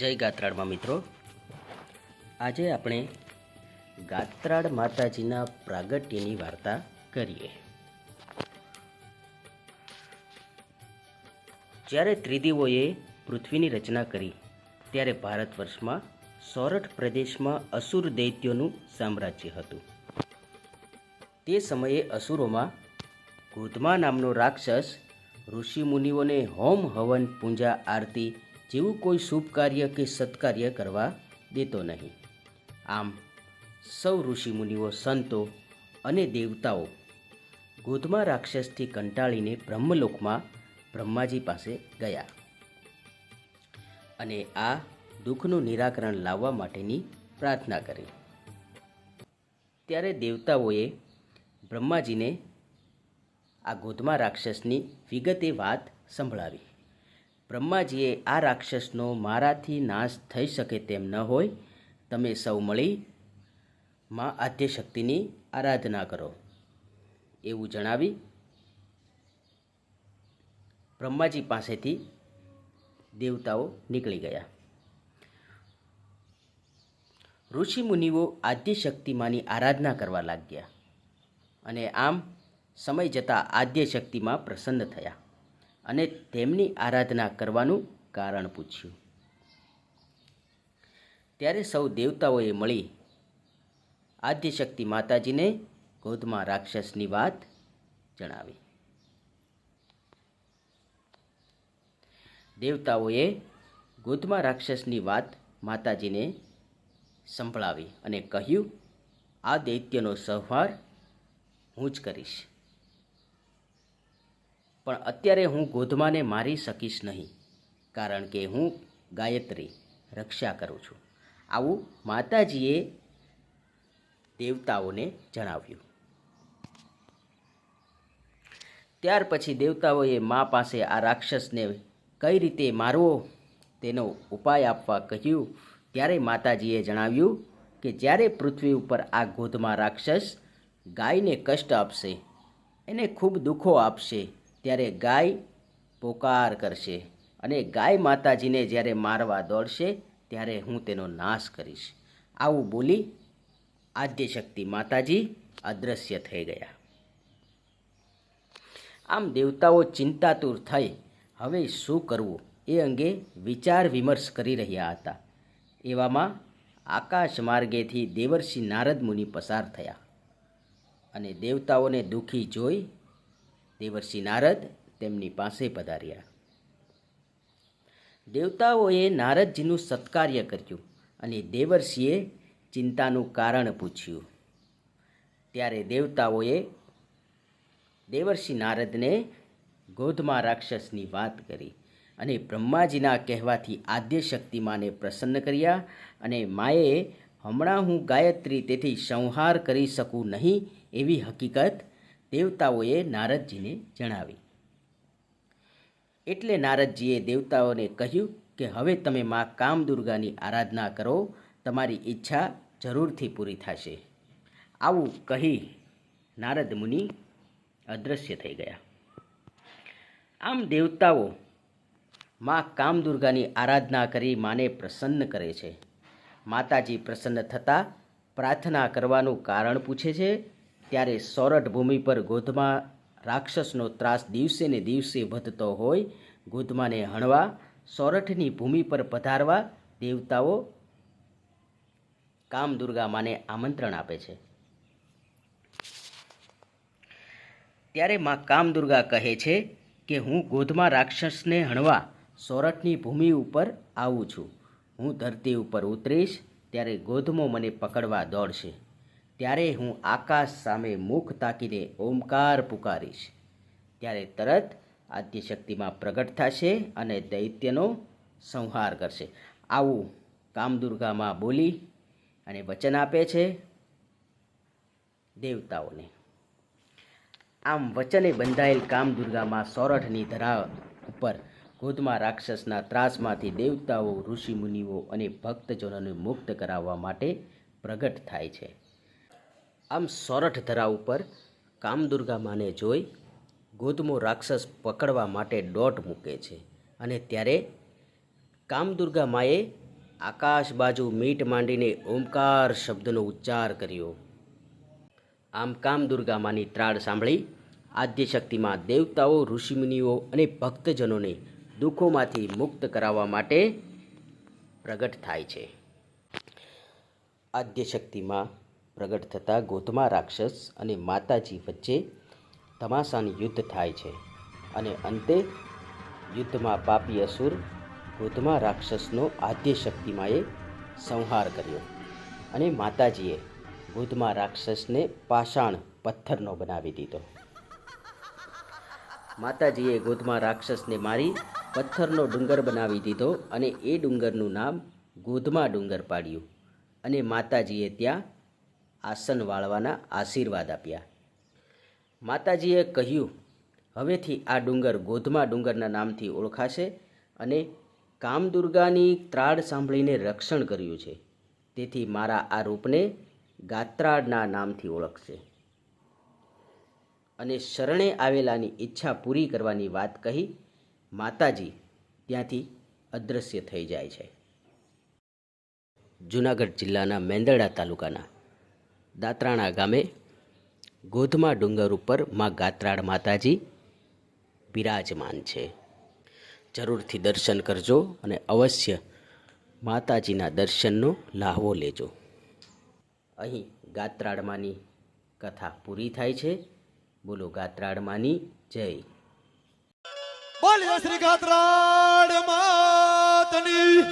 જય ગાત્રાળમાં મિત્રો. આજે આપણે ગાત્રાળ માતાજીના પ્રાગટ્યની વાર્તા કરીએ. જ્યારે ત્રિદેવોએ પૃથ્વીની રચના કરી, ત્યારે ભારત વર્ષમાં સોરઠ પ્રદેશમાં અસુર દૈત્યોનું સામ્રાજ્ય હતું. તે સમયે અસુરોમાં ગોધમા નામનો રાક્ષસ ઋષિમુનિઓને હોમ હવન પૂજા આરતી જેવું કોઈ શુભ કાર્ય કે સત્કાર્ય કરવા દેતો નહીં. આમ, સૌ ઋષિમુનિઓ સંતો અને દેવતાઓ ગોધમા રાક્ષસથી કંટાળીને બ્રહ્મલોકમાં બ્રહ્માજી પાસે ગયા. અને આ દુઃખનું નિરાકરણ લાવવા માટેની પ્રાર્થના કરી. ત્યારે દેવતાઓએ બ્રહ્માજીને આ ગોધમા રાક્ષસની વિગતે વાત સંભળાવી. બ્રહ્માજીએ, આ રાક્ષસનો મારાથી નાશ થઈ શકે તેમ ન હોય, તમે સૌ મળી માં આદ્યશક્તિની આરાધના કરો. એવું જણાવી બ્રહ્માજી પાસેથી દેવતાઓ નીકળી ગયા. ઋષિમુનિઓ આદ્યશક્તિમાંની આરાધના કરવા લાગ્યા અને આમ સમય જતાં આદ્યશક્તિમાં પ્રસન્ન થયા. અને તેમની આરાધના કરવાનું કારણ પૂછ્યું. ત્યારે સૌ દેવતાઓએ મળી આદ્યશક્તિ માતાજીને ગોધમાં રાક્ષસની વાત જણાવી. દેવતાઓએ ગોધમાં રાક્ષસની વાત માતાજીને સંભળાવી અને કહ્યું, આ દૈત્યનો સંહાર હું જ કરીશ. પણ અત્યારે હું ગોધમાને મારી શકીશ નહીં, કારણ કે હું ગાયત્રી, રક્ષા કરું છું. આવું માતાજીએ દેવતાઓને જણાવ્યું. ત્યાર પછી દેવતાઓએ મા પાસે આ રાક્ષસને કઈ રીતે મારવો તેનો ઉપાય આપવા કહ્યું, ત્યારે માતાજીએ જણાવ્યું કે જ્યારે પૃથ્વી ઉપર આ ગોધમાં રાક્ષસ ગાયને કષ્ટ આપશે, એને ખૂબ દુઃખો આપશે ત્યારે ગાય પોકાર કરશે અને ગાય માતાજીને જ્યારે મારવા દોડશે, ત્યારે હું તેનો નાશ કરીશ. આવું બોલી આદ્યશક્તિ માતાજી અદૃશ્ય થઈ ગયા. આમ દેવતાઓ ચિંતાતુર થઈ. હવે શું કરવું? એ અંગે વિચાર વિમર્શ કરી રહ્યા હતા. એવામાં આકાશ માર્ગેથી દેવર્ષિ નારદ મુનિ પસાર થયા અને દેવતાઓને દુઃખી જોઈ દેવર્ષિ નારદ તેમની પાસે પધાર્યા. દેવતાઓએ નારદજીનું સત્કાર્ય કર્યું અને દેવર્ષિએ ચિંતાનું કારણ પૂછ્યું. ત્યારે દેવતાઓએ દેવર્ષિ નારદને ગોધમા રાક્ષસની વાત કરી અને બ્રહ્માજીના કહેવાથી આદ્ય શક્તિમાને પ્રસન્ન કર્યા અને માએ હમણાં હું ગાયત્રી તેથી સંહાર કરી શકું નહીં એવી હકીકત દેવતાઓએ નારદજીને જણાવી. એટલે નારદજીએ દેવતાઓને કહ્યું કે, હવે તમે મા કામદુર્ગાની આરાધના કરો, તમારી ઈચ્છા જરૂરથી પૂરી થશે. આવું કહી નારદ મુનિ અદૃશ્ય થઈ ગયા. આમ દેવતાઓ મા કામદુર્ગાની આરાધના કરી માને પ્રસન્ન કરે છે. માતાજી પ્રસન્ન થતાં પ્રાર્થના કરવાનું કારણ પૂછે છે ત્યારે સોરઠ ભૂમિ પર ગોધમા રાક્ષસનો ત્રાસ દિવસે ને દિવસે વધતો હોય, ગોધમાને હણવા, સોરઠની ભૂમિ પર પધારવા દેવતાઓ કામદુર્ગા માને આમંત્રણ આપે છે. ત્યારે માં કામદુર્ગા કહે છે કે, હું ગોધમા રાક્ષસને હણવા સોરઠની ભૂમિ ઉપર આવું છું. હું ધરતી ઉપર ઉતરીશ, ત્યારે ગોધમો મને પકડવા દોડશે. ત્યારે હું આકાશ સામે મુખ તાકીને ઓમકાર પુકારીશ. ત્યારે તરત આદ્યશક્તિમાં પ્રગટ થશે અને દૈત્યનો સંહાર કરશે. આવું કામદુર્ગામાં બોલી અને વચન આપે છે દેવતાઓને. આમ વચને બંધાયેલ કામદુર્ગામાં સોરઠની ધરા ઉપર ગોધમા રાક્ષસના ત્રાસમાંથી દેવતાઓ ઋષિમુનિઓ અને ભક્તજનોને મુક્ત કરાવવા માટે પ્રગટ થાય છે. આમ સોરઠ ધરા ઉપર કામદુર્ગા માને જોઈ ગોધમો રાક્ષસ પકડવા માટે દોટ મૂકે છે અને ત્યારે કામદુર્ગા માએ આકાશ બાજુ મીટ માંડીને ઓમકાર શબ્દનો ઉચ્ચાર કર્યો. આમ કામ દુર્ગામાની ત્રાળ સાંભળી આદ્યશક્તિમાં દેવતાઓ, ઋષિમુનિઓ અને ભક્તજનોને દુઃખોમાંથી મુક્ત કરાવવા માટે પ્રગટ થાય છે. આદ્યશક્તિમાં પ્રગટ થતાં ગોધમા રાક્ષસ અને માતાજી વચ્ચે તમાશાનું યુદ્ધ થાય છે અને અંતે યુદ્ધમાં પાપી અસુર ગોધમા રાક્ષસનો આદ્ય શક્તિમાંએ સંહાર કર્યો અને માતાજીએ ગોધમા રાક્ષસને પાષાણ પથ્થરનો બનાવી દીધો. માતાજીએ ગોધમા રાક્ષસને મારી પથ્થરનો ડુંગર બનાવી દીધો અને એ ડુંગરનું નામ ગોધમા ડુંગર પાડ્યું અને માતાજીએ ત્યાં આસન વાળવાના આશીર્વાદ આપ્યા. માતાજીએ કહ્યું, હવેથી આ ડુંગર ગોધમા ડુંગરના નામથી ઓળખાશે અને કામદુર્ગાની ત્રાડ સાંભળીને રક્ષણ કર્યું છે. તેથી મારા આ રૂપને ગાત્રાડના નામથી ઓળખશે. અને શરણે આવેલાની ઈચ્છા પૂરી કરવાની વાત કહી માતાજી ત્યાંથી અદૃશ્ય થઈ જાય છે. જૂનાગઢ જિલ્લાના મેંદરડા તાલુકાના દાત્રાણા ગામે ગોધમા ડુંગર ઉપરમાં ગાત્રાળ માતાજી બિરાજમાન છે. જરૂરથી દર્શન કરજો અને અવશ્ય માતાજીના દર્શનનો લાહવો લેજો. અહીં ગાત્રાળમાની કથા પૂરી થાય છે. બોલો ગાત્રાળમાની જય. બોલ્યો શ્રી ગાત્રાળ માતની.